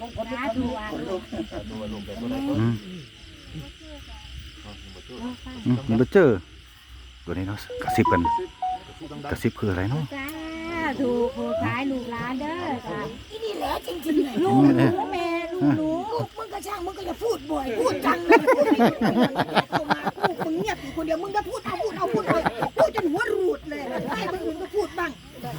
สาธุอะอืมอืมมันไปเจอตัวนี้เนาะกระซิบกันกระซิบคืออะไรเนาะสาธุผู้ขายลูกหลานเด้อค่ะอีนี่แหละจริงๆเลยลูกหนูแม่ลูกหนูลูกมึงก็ช่างมึงก็อย่าพูดบ่อยพูดจังเลยพูดไม่หยุดเข้ามาพูดมึงเงียบอยู่คนเดียวมึงก็พูดเอาพูดเอาพูดเอาพูดจนหัวรูดเลยให้คนอื่นก็พูดบ้าง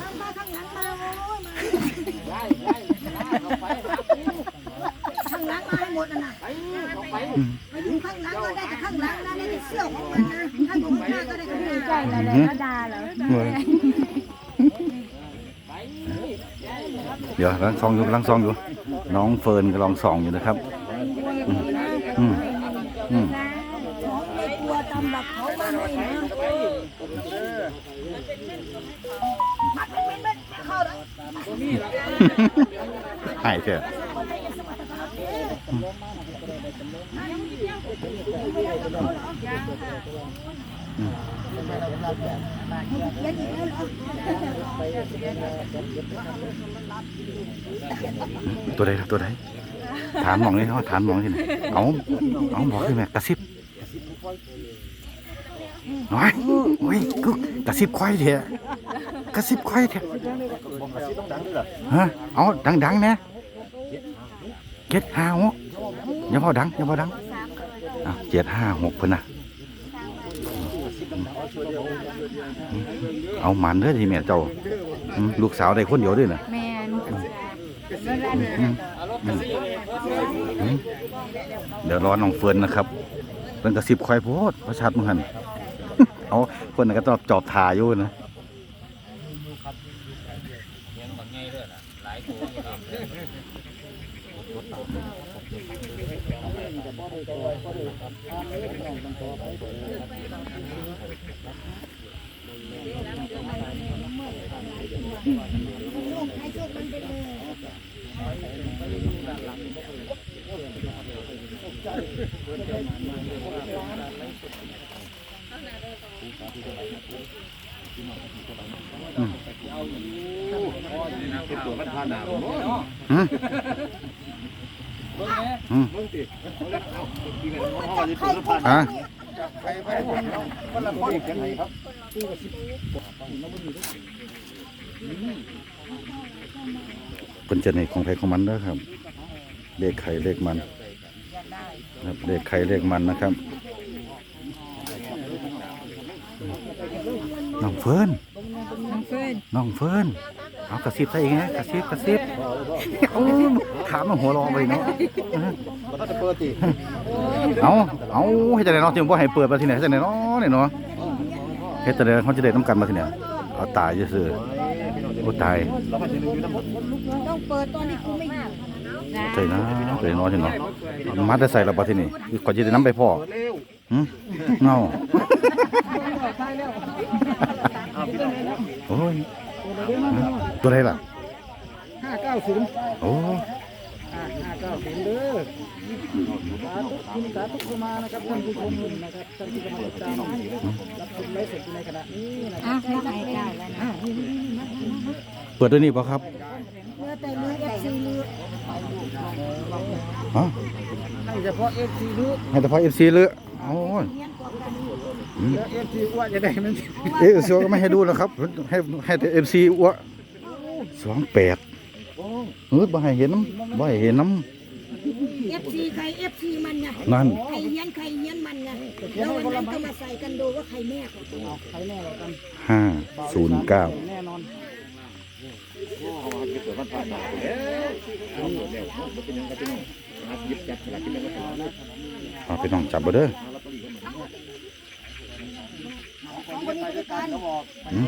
มามาข้างหลังมาโอ้ยมาข้างหลังมาให้หมดนะนะมาอยู่ข้างหลังก็ได้แต่ข้างหลังนะได้แต่เสื้อของมันนะถ้าอยู่ข้างหน้าก็ได้ข้างหน้า ใจละแล้วก็ด่าเหรอ เดี๋ยวลังซองอยู่ลังซองอยู่ น้องเฟิร์นกำลังส่องอยู่นะครับอืมอืมอืมของในครัวตำรับเขาบ้านเลยนะมัดเป็นเป็นเป็นเข้าแล้วหายเถอะ ยัวเหรอตัวใดล่ะตัวใดถามหมองนี่เขาถามหมองที่ไหนเอาเอาบอกที่แม่กระซิบน้อยโอ้ยกูกระซิบควายเถอะกระซิบควายเถอะฮะเอาดังๆนะเจ็ดห้าหกอย่าพอดังอย่าพอดังเจ็ดห้าหกเพิ่นน่ะ เอาหมันเด้อที่แม่เจ้าอืมลูกสาวได้คนเดียวด้วยน่ะแม่นอืมอืมอืมเดี๋ยวรอน้องเฟิร์นนะครับเพิ่นกระซิบควายโพดประชัดมึงหัน เอาเพิ่นนนก็ตอบจอบทาอยู่นะ อืม อืมอะเป็นจะในของใครของมันเด้อครับ เลขไข่เลขมันครับเลขไข่เลขมันนะครับน้องเฟิร์นน้องเฟิร์นน้องเฟิร์น เอากระซิบใส่อีกไงกระซิบกระซิบเอาถามมาหัวเรอไปเนาะเอาเอาให้จะได้เนาะที่ผมบอกให้เปิดมาที่ไหนให้จะได้เนาะเนี่ยเนาะเฮ็ดจะได้เขาจะได้น้ำกันมาที่เนี่ยเอาตายซื่อๆโอ้ตายต้องเปิดตอนที่กูไม่อยู่ใช่นะใส่เนาะใช่เนาะมาแต่ใส่ละปะที่นี่ก่อนจะได้น้ำไปพ่อหึเงาโอ้ย ตัวใดล่ะห้าเก้าศูนย์โอ้ห้าเก้าศูนย์เด้อสาธุคุณสาธุเข้ามานะครับท่านผู้ชมนะครับท่านที่กำลังติดตามรับชมไลฟ์สดอยู่ในขณะนี้นะคอะรับแล้วใครกล่าวแล้วนะเปิดด้วยนี่ป่ะครับเมื่อแต่เลือดซีเลือดฮะให้เฉพาะเอฟซีรู้ให้แต่พอเอฟซีเลยโอ้ยแล้ว เอฟซีว่าจะได้มันเอฟซีก็ไม่ให้ดูแล้วครับ ให้ให้แต่เอฟซีอ้วสองแปดเฮ้ยบ่ให้เห็นน้ำบ่ให้เห็นน้เอฟซีใครเอฟซีมันไงำนั่นใครเฮียนใครเฮียนมันไงแล้ววันนั้นก็มาใส่กันดูว่าใครแม่กว่ากันใครแน่กว่ากันห้าศูนย์เก้าแน่นอนเอาไปน้องจับบ่เด้อ ของคนนี้คือกันหืม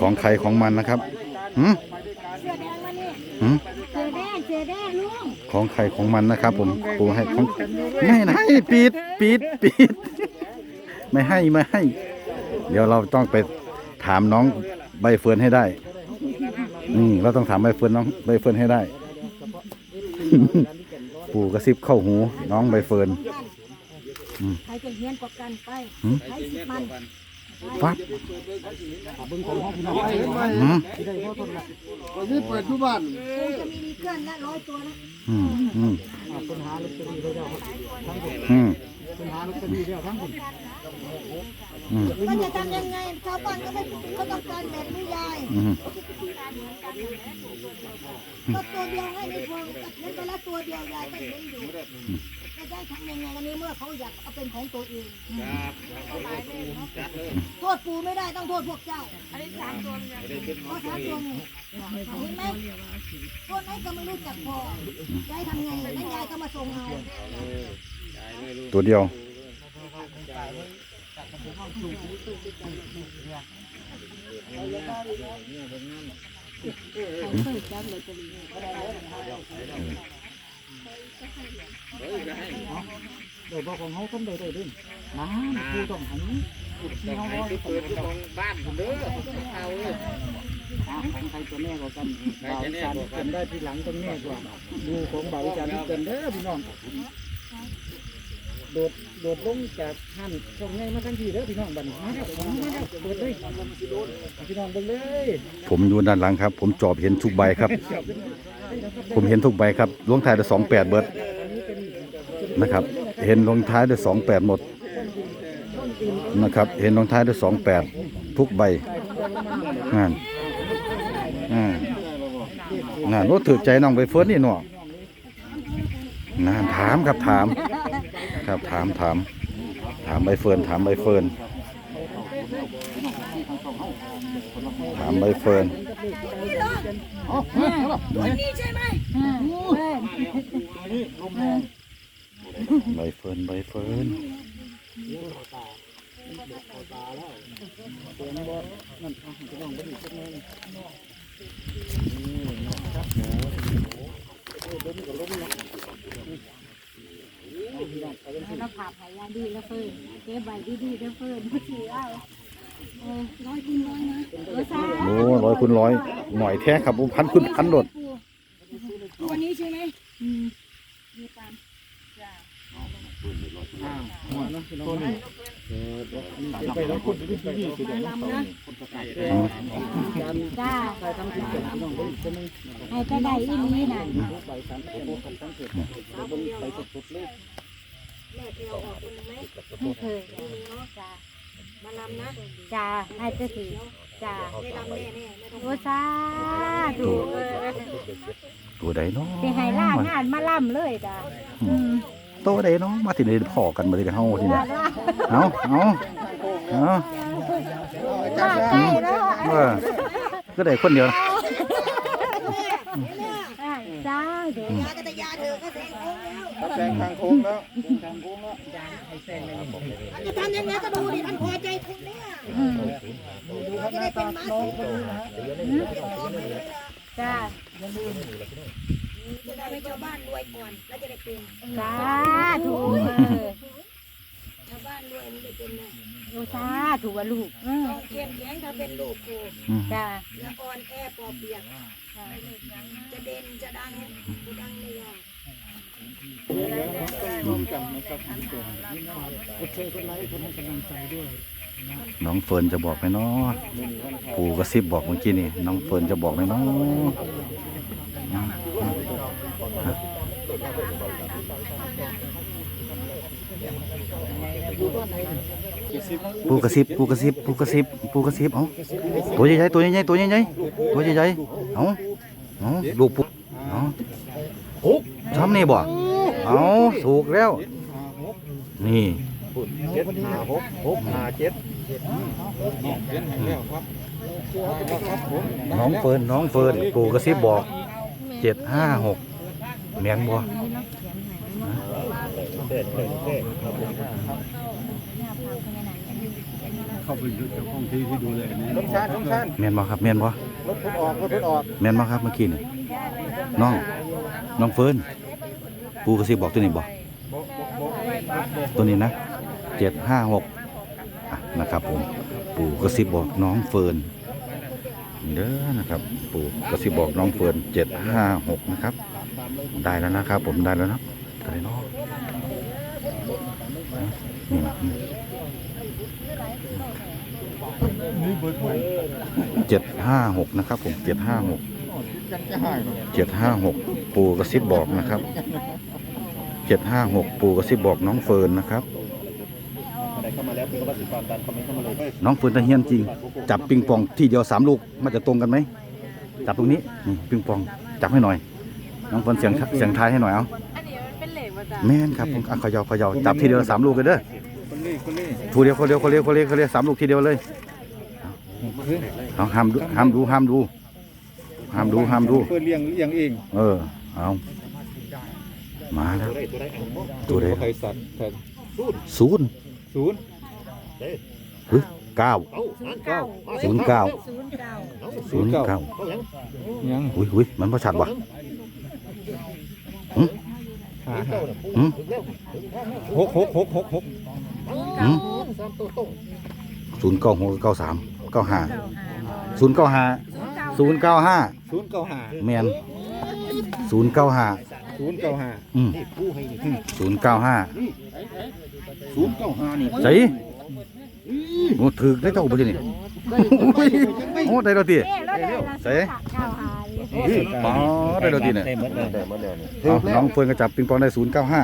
ของใครของมันนะครับหืมเสื้อแดงมานี่หืมเจอแดงเจอแดงลุงของใครของมันนะครับ ผมปูให้ของไม่ให้ปิดปิดปิด ไม่ให้ไม่ให้ เดี๋ยวเราต้องไปถามน้องใบเฟิร์นให้ได้นี่เราต้องถามใบเฟิร์นน้องใบเฟิร์นให้ได้ ปู่กระซิบเข้าหูน้องใบเฟิร์น ใครจะเฮียนกว่ากันไปหืมใครสิมันฟับเบิ่งของห้องพี่น้องไอ้อืมที่ได้บ่ทนละวันนี้เปิดทุกบ้านคงจะมีมีเครื่องละร้อยตัวนะอืมอืมอ่าปัญหาลอตเตอรี่ไว้แล้วทั้งหมดอืม ปัญหาลอตเตอรี่แล้วทั้งหมดอืมมันจะทำยังไงชาวบ้านก็ไม่เขาต้องการแบบนี้ยายอืมก็ตัวเดียวให้ไม่พอตัดเงินไปละตัวเดียวยายก็เห็นอยู่จะได้ทำยังไงกันนี้เมื่อเขาอยากเอาเป็นของตัวเองโทษปูไม่ได้ต้องโทษพวกเจ้าอันนี้สามตัวเพราะสามตัวนี่เห็นไหมตัวไหนก็ไม่รู้จักพอยายทำไงแล้วยายก็มาส่งเอา ตัวเดียว เดี๋ยวบอกของเฮาต้องได้ได้เด้นะผู้ต้องหันที่เฮาบ่เปิดของบ้านเด้อเอาเลยของใครตัวแน่กว่ากันบ่าวอีสานเกินได้ทีหลังต้องแน่กว่าดูของบ่าวอีสานเกินเด้อพี่น้อง โดดโดดลงจากหันช่องไงมาทั้งทีเด้อพี่น้องบัดนมาแล้วขอมาแล้วโดดเลยพี่น้องเบิ่งเลยผมอยู่ด้านหลังครับ ผมจอบเห็นทุกใบครับ ผมเห็นทุกใบครับลงท้ายด้วยสองแปดเบิร์ดนะครับ เห็นลงท้ายด้วยสองแปดหมดนะครับ เห็นลงท้ายด้วยสองแปดทุกใบงานงานงานรถถือใจน้องไปเฟิร์นนี่หนองานถามครับถาม ครับ ถามถาม ถามใบเฟิร์นถามใบเฟิร์นถามใบเฟิร์นวันนี้ใช่ไหมใบเฟิร์นใบเฟิร์นเราผ่าพายาดีแล้วเฟิร์นเก็บใบดีๆแล้วเฟิร์นผู้ถือเอาเออร้อยกินร้อยนะเออซ่าโอ้ร้อยคุณร้อยหน่อยแท้ครับผมพันคุณพันโดดตัวนี้ใช่ไหมอืมมีตามหัวเนาะพี่น้องเนาะไปแล้วคนที่นี่คือเดี๋ยวลำนะการจ้าใครทำกินเสร็จพี่น้องเบิ่งอีกคนนึงให้ก็ได้อีนี้น่ะ ใบสันโอ้โหกันสังเกตเบิ่งใบสดๆเลยแม่เที่ยวออกคนไหมไม่เคยจ้ามาลำนะจ้าให้จะถือจ้าไม่ลำแน่แน่ไม่ต้องโอ้ซ่าถูกเออตัวใดเนาะสิให้ล่างานมาล่ำเลยจ้าอืมตัวใดเนาะมาที่ไหนพอกันมาที่ไหนเฮาที่ไหนล่างเอาเอาเอาล่างใกล้แล้ว เออก็ได้คนเดียวอ่าจ้าเดี๋ ยวยากัตยาเธอก็แสงโค้งแล้วแซงทางโค้งแล้วมันจะทำยังไงก็ดูดิมันพอใจคุณเนี่ยอืมเราจะได้เป็นม้าสีเป็นน้องเลยนะจ้าจะได้ให้ชาวบ้านรวยก่อนแล้วจะได้เป็นจ้าถูกเออชาวบ้านรวยมันจะเป็นนะโอ้ซ่าถูกว่าลูกอืมต้องเข้มแข็งถ้าเป็นลูกกูอืมจ้าอย่าอ่อนแอปอเปียก จะเด่นจะดังกูดังไม่ยากกดแชร์กดไลค์กดให้กำลังใจด้วยน้องเฟิร์นจะบอกไหมเนาะปู่กระซิบบอกเมื่อกี้นี่ น้องเฟิร์นจะบอกไหมเนาะ ปู่กระซิบปู่กระซิบปู่กระซิบปู่กระซิบเอาตัวใหญ่ๆตัวใหญ่ๆตัวใหญ่ๆตัวใหญ่ๆเอาเอาลูกปู่เอาทำนี่บ่เอาถูกแล้ว นี่เจ็ดห้าหกหกห้าเจ็ดน้องเฟิร์นน้องเฟิร์นปู่กระซิบบอกเจ็ดห้าหกแมนบ่ เข้าไปยึดเจ้าของที่ที่ดูแลนี่สงสารสงสารแมนบ่ครับแมนบ่รถพุ่นออกรถพุ่นออกแมนบ่ครับเมื่อกี้นี่น้องน้องเฟิร์นปู่กระซิบบอกตัวนี้บ่ตัวนี้นะเจ็ดห้าหกนะครับผมปู่กระซิบบอกน้องเฟิร์นเด้อนะครับ ปู่กระซิบบอกน้องเฟิร์นเจ็ดห้าหกนะครับ ได้แล้วนะครับ ผมได้แล้วนะอะไรเนาะ เจ็ดห้าหกนะครับผมเจ็ดห้าหกเจ็ดห้าหกปูกระซิบบอกนะครับเจ็ดห้าหกปูกระซิบบอกน้องเฟิร์นนะครับน้องเฟิร์นตะเฮียนจริง จับปิงปองที่เดียวสามลูกมันจะตรงกันไหมจับตรงนี้นี่ปิงปองจับให้หน่อย น้องเฟิร์นเสียงเสียงทายให้หน่อยเอา แม่นครับผมอะเขยาเขยาจับทีเดียวสามลูกเลยเด้อคนนี้คนนี้ทูเดียวคนเดียวคนเดียวคนเดียวคนเดียวสามลูกทีเดียวเลยเอาห้ามดูห้ามดูห้ามดูห้ามดูห้ามดูเพื่อเลี้ยงเลี้ยงเอง เออเอามาแล้วตัวใดตัวใดใครสัตว์แต่ศูนย์ศูนย์เฮ้ยเก้าเก้าศูนย์เก้าศูนย์เก้าศูนย์เก้ายังอุ้ยอุ้ยมันพอชัดวะ หาหาหืมหกหกหกหกหกหืมศูนย์เก้าหกเก้าสามเก้าห้าศูนย์เก้าห้าศูนย์เก้าห้าศูนย์เก้าหาแมนศูนย์เก้าห้าศูนย์เก้าหาอืมศูนย์เก้าห้าศูนย์เก้าหานี่ใส่โอ้ถือได้เจ้าบ่ดินี่โอ้ยโอ้ได้แล้วติเอ๊ะแล้วได้ละใส่ เก้าหาเลยอ๋อได้แล้วติเนี่ยได้หมดเลยได้หมดเลย เอาน้องเฟิร์นก็จับปิงปองได้ศูนย์เก้าห้า